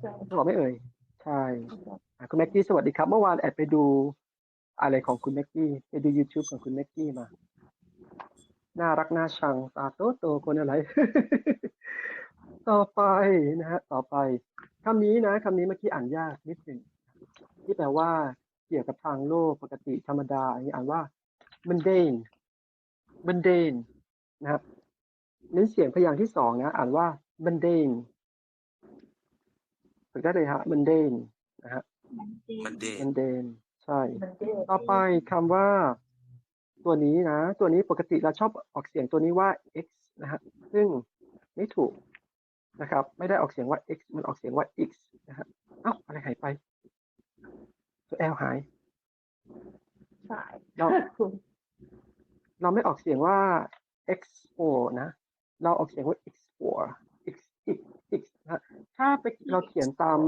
ใช่บอกไม่เอ่ย ใช่อะคุณแม็กกี้สวัสดีครับ เมื่อวานแอบไปดูอะไรของคุณแม็กกี้ ไปดู YouTube ของคุณแม็กกี้มา น่ารักน่าชังตาโตโตคนอะไร ต่อไปนะฮะ ต่อไปคำนี้นะคำนี้เมื่อกี้อ่านยากนิดหนึ่งที่แปลว่าเกี่ยวกับทางโลกปกติธรรมดาอันนี้อ่านว่า mundane mundane นะครับเน้นเสียงพยางค์ที่สองนะ อ่านว่า mundane ฝึกได้เลยฮะ mundane นะฮะมันเดน mundane ใช่มันเด้ต่อไปคำว่าตัวนี้นะ ตัวนี้ปกติเราชอบออกเสียงตัวนี้ว่า x นะฮะซึ่งไม่ถูกนะครับ ไม่ได้ออกเสียงว่า x มันออกเสียงว่า x นะฮะเอ้าอะไรหายไป ตัว l หายใช่เราเราไม่ออกเสียงว่า expo นะ เราออกเสียงว่า expo x x x นะฮะ ถ้าไปเราเขียนตาม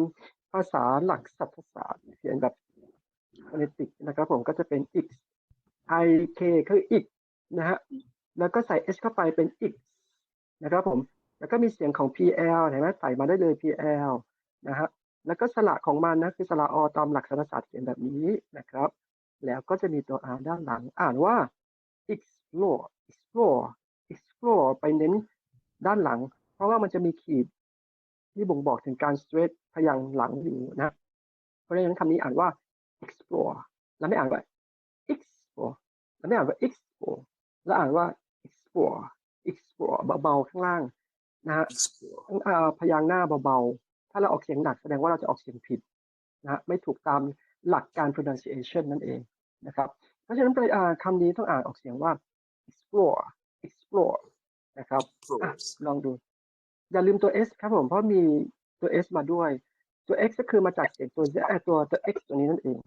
ภาษาหลักสัตศาสตร์เขียนแบบ phonetic นะครับผมก็จะเป็น x i k คือ x นะฮะแล้วก็ใส่ h เข้าไปเป็น x นะครับผม แล้วก็มีเสียงของ pl เห็นไหมใส่มาได้เลย pl นะฮะแล้วก็สระของมันนะคือสระอตามหลักศาสตร์เขียนแบบนี้นะครับ แล้วก็จะมีตัว r ด้านหลังอ่านว่า explore explore explore ไปเน้นด้านหลัง เพราะว่ามันจะมีขีด ที่บ่งบอกถึงการ stress พยางค์หลังอยู่นะ เพราะฉะนั้นคำนี้อ่านว่า explore แล้วไม่อ่านว่า explore แล้วไม่อ่านว่า explore แล้วอ่านว่า explore explore เบาๆข้างล่างนะฮะข้างอ่าพยางค์หน้าเบาๆ ถ้าเราออกเสียงหนักแสดงว่าเราจะออกเสียงผิดนะฮะไม่ถูกตามหลักการ pronunciation นั่นเองนะครับ เพราะฉะนั้นไปอ่าคำนี้ต้องอ่านออกเสียงว่า explore explore นะครับอะลองดู อย่าลืมตัว s ครับผมเพราะมีตัว s มาด้วยตัว x ก็คือมาจากเสียงตัว z ตัวตัว x ตัวนี้นั่นเอง